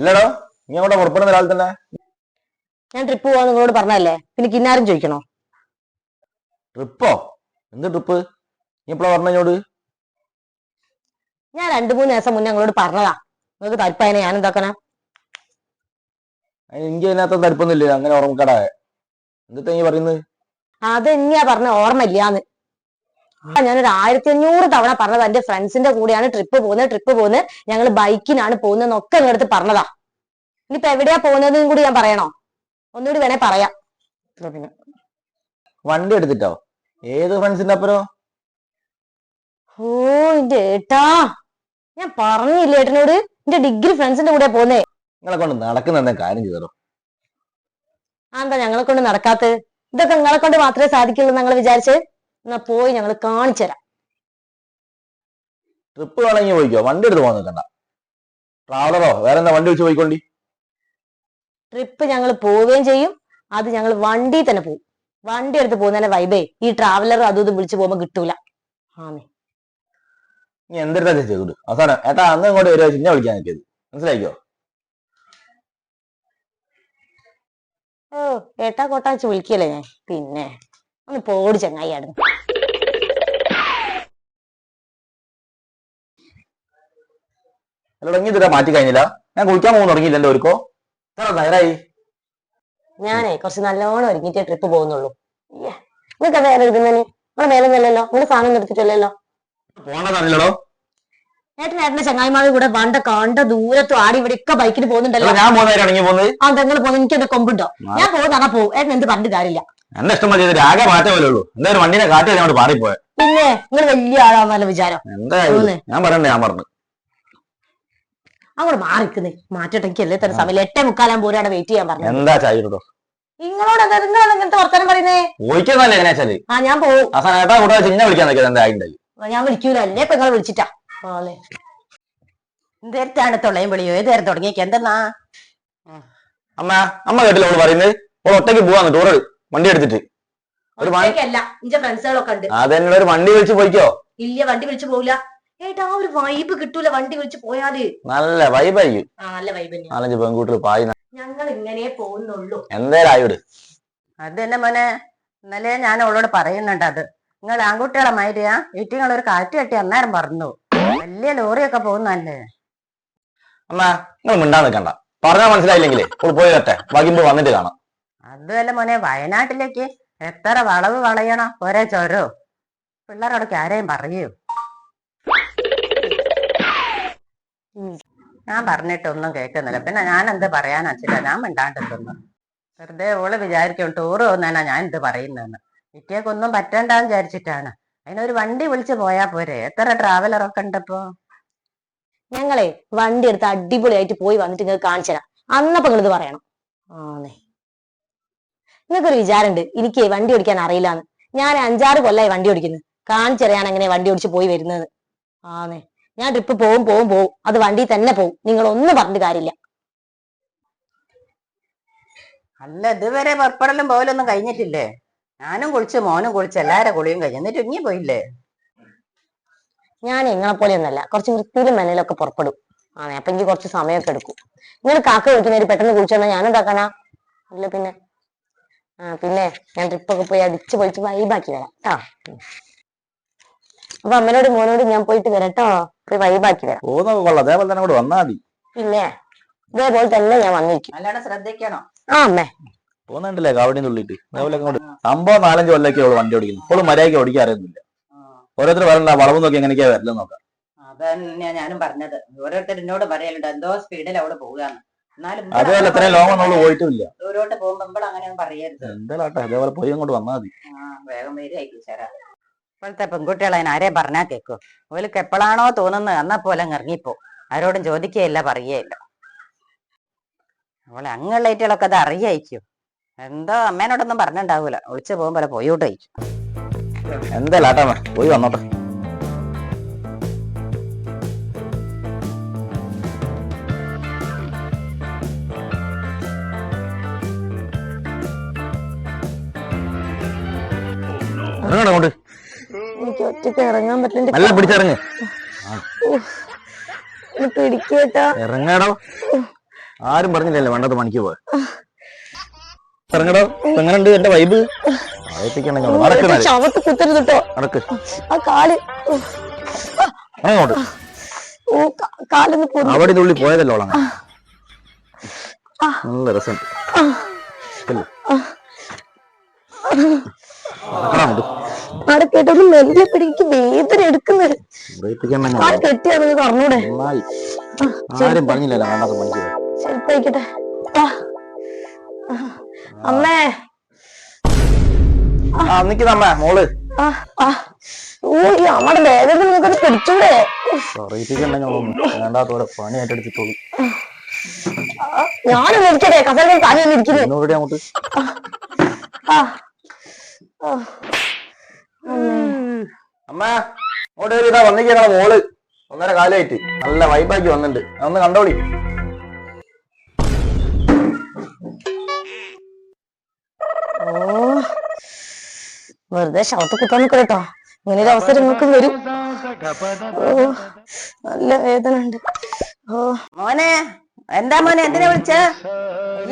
അല്ലടോ നീ അങ്ങോട്ട് പുറപ്പെടുന്ന ഒരാൾ തന്നെ. ഞാൻ ട്രിപ്പ് പോവാൻ നിങ്ങളോട് പറഞ്ഞല്ലേ പിന്നെ കിന്നാരും ചോദിക്കണോ? ട്രിപ്പോ എന്ത് ട്രിപ്പ് നീ എപ്പോഴാ പറഞ്ഞോട് ഞാൻ രണ്ടു മൂന്ന് ദിവസം മുന്നേ നിങ്ങളോട് പറഞ്ഞതാ. നിങ്ങൾക്ക് തരിപ്പായ ഞാൻ എന്താക്കണ? എനിക്ക് അതിനകത്ത് തരിപ്പൊന്നുമില്ല അങ്ങനെ ഓർമ്മക്കട. എന്നിട്ട് നീ പറയുന്നത്? അതെന്നെയാ തന്നെയാ പറഞ്ഞ ഓർമ്മയില്ലാന്ന്. ആ, ഞാനൊരു ആയിരത്തി അഞ്ഞൂറ് തവണ പറഞ്ഞത്. എന്റെ ഫ്രണ്ട്സിന്റെ കൂടെയാണ് ട്രിപ്പ് പോകുന്നത് ട്രിപ്പ് പോകുന്നത്. ഞങ്ങൾ ബൈക്കിനാണ് പോകുന്നതെന്നൊക്കെ നിങ്ങളടുത്ത് പറഞ്ഞതാ. ഇനിയിപ്പോ എവിടെയാ പോകുന്നതെന്നും കൂടി ഞാൻ പറയണോ? ഒന്നുകൂടി വേണേ പറയാം. പിന്നെ വണ്ടി എടുത്തിട്ടോ? ഏത് ഫ്രണ്ട്സിന്റെ അപ്പുറം? ഓ എന്റെ ഏട്ടാ. ഞാൻ പറഞ്ഞില്ല ഏട്ടനോട്? എന്റെ ഡിഗ്രി ഫ്രണ്ട്സിന്റെ കൂടെ പോന്നേ നിങ്ങളെ കൊണ്ട് നടക്കുന്ന കാര്യം ചെയ്തോ ആ എന്താ ഞങ്ങളെ കൊണ്ട് നടക്കാത്തത്? ഇതൊക്കെ നിങ്ങളെ കൊണ്ട് മാത്രമേ സാധിക്കുള്ളൂ ഞങ്ങൾ വിചാരിച്ച് എന്നാ പോയി ഞങ്ങൾ കാണിച്ചു തരാം. ട്രിപ്പ് വേണമെങ്കിൽ പോയിക്കോ. വണ്ടി എടുത്ത് പോകാൻ നിൽക്കണ്ട. ട്രാവലറോ വേറെ എന്താ വണ്ടി വെച്ച് പോയിക്കോണ്ടി? ട്രിപ്പ് ഞങ്ങൾ പോവുകയും ചെയ്യും. അത് ഞങ്ങൾ വണ്ടി തന്നെ പോകും വണ്ടി എടുത്ത് പോകുന്നതിന്റെ വൈബേ ഈ ട്രാവലർ അതും ഇതും വിളിച്ചു പോകുമ്പോ കിട്ടൂല. ആന്നേ നീ എന്തെടുത്താ ചെയ്തോട് അവസാനം. ഏട്ടാ അന്ന് ഇങ്ങോട്ട് വരുവാ ചിന്നെ വിളിക്കാൻ നിൽക്കിയത് മനസ്സിലായിക്കോ? ഓ ഏട്ടാ കോട്ടാ വെച്ച് വിളിക്കല്ലേ ഞാൻ? പിന്നെ. ഒന്ന് പോടി ചങ്ങായി ആടുന്നു അല്ല ഇനി ഇതുവരെ മാറ്റി കഴിഞ്ഞില്ല. ഞാൻ കുളിക്കാൻ പോകുന്ന തുടങ്ങിയില്ല എന്റെ ഒരുക്കോ തയ്യാറായി. നേരായി ഞാനേ കുറച്ച് നല്ലോണം ഒരുങ്ങിട്ടേ ട്രിപ്പ് പോകുന്നുള്ളൂ. നിങ്ങൾക്ക് വേറെ എടുക്കുന്നതിന് മേലെ മേലൊന്നല്ലല്ലോ നിങ്ങൾ സാധനം എടുത്തിട്ടില്ലല്ലോ. പോകണ്ടതാണല്ലോ ഏട്ടൻ ഏട്ടന്റെ ചങ്ങായിമാരുടെ കൂടെ വണ്ട കണ്ട ദൂരത്തും ആടി ഇവിടെ ഒക്കെ ബൈക്കിന് പോകുന്നുണ്ടല്ലോ. ഞാൻ പോകുന്നത്. ആ നിങ്ങൾ എനിക്ക് എന്റെ കൊമ്പുണ്ടോ? ഞാൻ പോകുന്ന പോകും. ഏട്ടൻ എന്ത് പറഞ്ഞിട്ട് കാര്യമില്ല. എന്നെ ഇഷ്ടം മതി ഇതിൽ മാറ്റേ പോലുള്ളൂ എന്തായാലും വണ്ടിനെ കാട്ടി അങ്ങോട്ട് പാറിപ്പോയെ പിന്നെ നിങ്ങൾ വലിയ ആളാന്നല്ല വിചാരം. എന്തായാലും ഞാൻ ഞാൻ പറഞ്ഞു. അങ്ങോട്ട് മാറിക്കുന്നേ. മാറ്റട്ടെ എനിക്ക് അല്ലേ തന്നെ സമയം എട്ടേ മുക്കാലാൻ പോരാണ് വെയിറ്റ് ചെയ്യാൻ പറഞ്ഞു. എന്താ ചായട്ടോ നിങ്ങളോട് നിങ്ങളാണ് ഇങ്ങനത്തെ വർത്തമാനം പറയുന്നേ? പോയിക്കുന്നല്ലേ എങ്ങനെ വെച്ചാൽ? ആ ഞാൻ പോവും. അവസാനം കൂടെ ചിന്നെ വിളിക്കാൻ നിൽക്കുന്നത് എന്താ ആ, ഞാൻ വിളിക്കൂല. അല്ലേ ഇപ്പൊ നിങ്ങൾ വിളിച്ചിട്ടാ? ആളെ എന്തേരത്താണ് തൊള്ളയും വിളിയോ? ഏതേരം തുടങ്ങിയൊക്കെ? എന്തെന്നാ? അമ്മ അമ്മ കേട്ടില്ല അവൾ പറയുന്നത്? ഓൾ ഒറ്റയ്ക്ക് പോവാന്ന് ടൂറ് വണ്ടി എടുത്തിട്ട്. ഒരു ഫ്രണ്ട്സുകളൊക്കെ ഉണ്ട്. അതെന്നെ ഒരു വണ്ടി വിളിച്ച് പോയിക്കോ? ഇല്ല വണ്ടി വിളിച്ചു പോവില്ല. ഏട്ടാ ആ ഒരു വൈബ് കിട്ടൂല വണ്ടി വിളിച്ച് പോയാൽ. നല്ല വൈബായിരിക്കും ആ നല്ല വൈബ് നാലഞ്ച് പെൺകുട്ടികൾ പായി ഞങ്ങൾ ഇങ്ങനെ പോകുന്നുള്ളൂ. എന്തേലും ആയിവിട്. അത് തന്നെ മോനെ. ഇന്നലെ ഞാൻ അവളോട് പറയുന്നുണ്ട് അത്. നിങ്ങൾ ആൺകുട്ടികളെ മാതിരിയാ. വീട്ടിൽ ഒരു കാറ്റ് കെട്ടി അന്നേരം പറഞ്ഞു. വലിയ ലോറിയൊക്കെ പോകുന്നല്ലേ അമ്മ നിങ്ങൾ മിണ്ടാൻ നിൽക്കണ്ട. പറഞ്ഞാൽ മനസ്സിലായില്ലെങ്കിലേ പോയി കട്ടെ ബാക്കി വന്നിട്ട് കാണാം. അതുമല്ല മോനെ വയനാട്ടിലേക്ക് എത്ര വളവ് വളയണം. ഒരേ ചോരോ. പിള്ളേരോടൊക്കെ ആരെയും പറയൂ. ഞാൻ പറഞ്ഞിട്ടൊന്നും കേൾക്കുന്നില്ല. പിന്നെ ഞാൻ എന്ത് പറയാനാ ചില ഞാൻ മിണ്ടാണ്ടിരുന്നു. വെറുതെ ഓൾ വിചാരിക്കും ടൂറ് പോകുന്നതിനാ ഞാൻ എന്ത് പറയുന്നതെന്ന് ഇറ്റേക്കൊന്നും പറ്റണ്ടെന്ന് വിചാരിച്ചിട്ടാണ്. അതിനൊരു വണ്ടി വിളിച്ചു പോയാ പോരെ? എത്ര ട്രാവലറൊക്കെ ഉണ്ടപ്പോ? ഞങ്ങളെ വണ്ടി എടുത്ത് അടിപൊളിയായിട്ട് പോയി വന്നിട്ട് നിങ്ങൾക്ക് കാണിച്ചു തരാം. അന്നപ്പോ നിങ്ങൾ ഇത് പറയണം. ആന്നേ. നിങ്ങൾക്കൊരു വിചാരമുണ്ട് എനിക്ക് വണ്ടി ഓടിക്കാൻ അറിയില്ലാന്ന്. ഞാൻ അഞ്ചാറ് കൊല്ലായി വണ്ടി ഓടിക്കുന്നത് കാണിച്ചറിയാൻ അങ്ങനെ എങ്ങനെ വണ്ടി ഓടിച്ച് പോയി വരുന്നത് ആന്നേ. ഞാൻ ട്രിപ്പ് പോവും പോവും പോവും. അത് വണ്ടി തന്നെ പോവും. നിങ്ങൾ ഒന്നും പറഞ്ഞിട്ട് കാര്യമില്ല. അല്ല ഇതുവരെ പുറപ്പെടലും പോകലൊന്നും കഴിഞ്ഞിട്ടില്ലേ? ഞാനും കുളിച്ച് മോനും കുളിച്ച് എല്ലാരെ കുളിയും കഴിഞ്ഞു. എന്നിട്ട് ഇനി പോയില്ലേ? ഞാൻ നിങ്ങളെ പോലെയൊന്നല്ല കുറച്ച് വൃത്തിയിലും മെനയിലൊക്കെ പുറപ്പെടും. ആ അപ്പൊ എനിക്ക് കുറച്ച് സമയമൊക്കെ എടുക്കും. നിങ്ങൾ കാക്ക വിളിക്കുന്നവര് പെട്ടെന്ന് കുളിച്ചു വന്നാൽ ഞാൻ എന്താക്കണ ഇല്ല പിന്നെ. ആ പിന്നെ ഞാൻ ട്രിപ്പൊക്കെ പോയി അടിച്ച് പൊളിച്ച് വൈബാക്കി വരാം. ആ അപ്പൊ അമ്മനോടും മോനോടും ഞാൻ പോയിട്ട് വരട്ടോ വൈബാക്കി വരാം. പോകുന്ന കൊള്ളാം. അതേപോലെ തന്നെ കൂടെ വന്നാൽ മതി. പിന്നെ ഇതേപോലെ തന്നെ ഞാൻ വന്നിരിക്കും നല്ലോണം ശ്രദ്ധിക്കണം? ആ അമ്മേ. പോകുന്നുണ്ടല്ലേ കാവടിന്ന് ഉള്ളിട്ട്? അതേപോലെ അങ്ങോട്ട് സംഭവം നാലഞ്ച് കൊല്ലൊക്കെ അവൾ വണ്ടി ഓടിക്കുന്നു ഇപ്പോൾ മര്യാദയ്ക്ക് ഓടിക്കാൻ അറിയുന്നില്ല. ഓരോരുത്തർ വരണ്ട വളവ് നോക്കി എങ്ങനെയൊക്കെയാ വരലെന്ന് നോക്കാം അതന്നെയാ ഞാനും പറഞ്ഞത്. ഓരോരുത്തർ എന്നോട് പറയലുണ്ട് എന്തോ സ്പീഡിൽ അവൾ പോവുകയാണ് അതുപോലെ ഇത്രയും ലോങ് നമ്മൾ പോയിട്ടില്ല. ദൂരോട്ട് പോകുമ്പോ അങ്ങനെ പറയരുത്. എന്തായാലും അതേപോലെ പോയി അങ്ങോട്ട് വന്നാൽ മതി. ആ വേഗം വരികയായിരിക്കും ചേരാ ഇപ്പോഴത്തെ പെൺകുട്ടികളെ അതിന് ആരെയും പറഞ്ഞാ കേൾക്കൂ ഓലക്ക് എപ്പോഴാണോ തോന്നുന്നത് എന്നാ പോലെ അങ്ങ് ഇറങ്ങിപ്പോ. ആരോടും ചോദിക്കുകയില്ല പറയുകയില്ല. അവളെ അങ്ങുള്ളേറ്റുകളൊക്കെ അത് അറിയായിരിക്കും. എന്തോ അമ്മേനോടൊന്നും പറഞ്ഞിട്ടുണ്ടാവൂല ഒളിച്ചു പോകുമ്പോൾ പോയോട്ട് അയച്ചു അമ്മേ, പോയി വന്നോട്ടെ. അങ്ങോട്ട്. എനിക്ക് ഒറ്റയ്ക്ക് ഇറങ്ങാൻ പറ്റുന്നുണ്ട് നല്ല പിടിച്ചിറങ്ങ്. പിടിക്കേട്ടാ ഇറങ്ങാടോ. ആരും പറഞ്ഞില്ലല്ലോ വേണ്ടത് മണിക്ക് പോയ ഇറങ്ങടോ. എങ്ങനെയുണ്ട് എന്റെ വൈബ് ശവത്ത് കുത്തരുത് നടക്ക്. ആ കാൽ. അങ്ങോട്ട്. കാലൊന്ന് അവിടെ ഉള്ളിൽ പോയതല്ലോ നല്ല രസം. അവിടെ കേട്ടൊന്ന് മെല്ലെ പിടിക്ക് വേദന എടുക്കുന്നത് നിങ്ങൾക്ക് അറിഞ്ഞൂടെ ആരും പറഞ്ഞില്ലല്ലോ. ആ. അമ്മേ. നിക്കുന്നമ്മ മോൾ. ഓ ഈ അമ്മയുടെ വേദന നിങ്ങൾക്കൊന്ന് പിടിച്ചൂടെ. ഉറയിപ്പിക്കണ്ടെങ്കിൽ വേണ്ടാത്ത പോലെ പണി ഏറ്റെടുത്തിട്ടുള്ളൂ ആ, ഞാനൊന്ന് ഇരിക്കട്ടെ കസേര താഴെ ഒന്ന് ഇരിക്കുന്നത് എന്നോടെ അങ്ങോട്ട്? ആ. അമ്മ. അങ്ങോട്ട് കയറി ഇതാ മോൾ. ഒന്നര കാലമായിട്ട് നല്ല വൈബാക്കി വന്നിട്ടുണ്ട്. അതൊന്ന് കണ്ടോളി. ഓ. വെറുതെ ശവത്ത് കുത്താൻ നിൽക്കണം കേട്ടോ ഇങ്ങനെ ഒരു അവസരം നിങ്ങൾക്ക് വരും. ഓ നല്ല വേദന ഉണ്ട്. ഓ. മോനെ എന്താ മോനെ എന്തിനാ വിളിച്ച?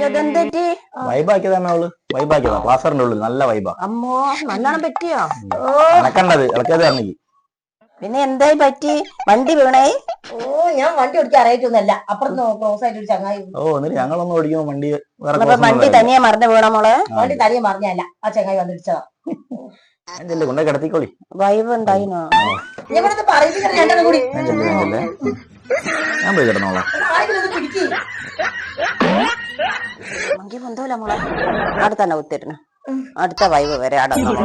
ഇതെന്തി വൈബാക്കിയതാണ് അവൾ? വൈബാക്കിയതാ ക്ലാസ്സറിന്റെ ഉള്ളിൽ നല്ല വൈബാ അമ്മോ നല്ലോണം പറ്റിയോ? ഇളക്കിയത് പിന്നെ എന്തായി പറ്റി? വണ്ടി വീണേ? ഓ ഞാൻ വണ്ടി ഓടിക്കാൻ അറിയിട്ടൊന്നല്ല അപ്പുറത്ത് ക്ലോസ് ആയിട്ട് ഒരു ചങ്ങായി ഓ എന്നിട്ട് ഞങ്ങളൊന്നും ഓടിക്കുമ്പോ വണ്ടി വേറെ ഒന്നും വണ്ടി തനിയെ മറന്നു വീണ മോളെ? വണ്ടി തനിയെ മറിഞ്ഞല്ല ആ ചങ്ങായി വന്നിടിച്ചതാ ഞാൻ ചെല്ലേ കൊണ്ടേ കിടത്തിക്കോളി. വൈബ് ഉണ്ടായിനോ? ഞങ്ങളത് പറയുന്നത് രണ്ടെണ്ണം കൂടി. ഞാൻ ചെല്ലേ ഞാൻ ചെല്ലേ. ഞാൻ പോയി കിടന്നോളാം. വണ്ടി ബന്ധമില്ല മോളെ. അവിടെ തന്നെ കുത്തിരുന്നു അടുത്ത വൈവ് വരെ അവിടെ നിന്നോ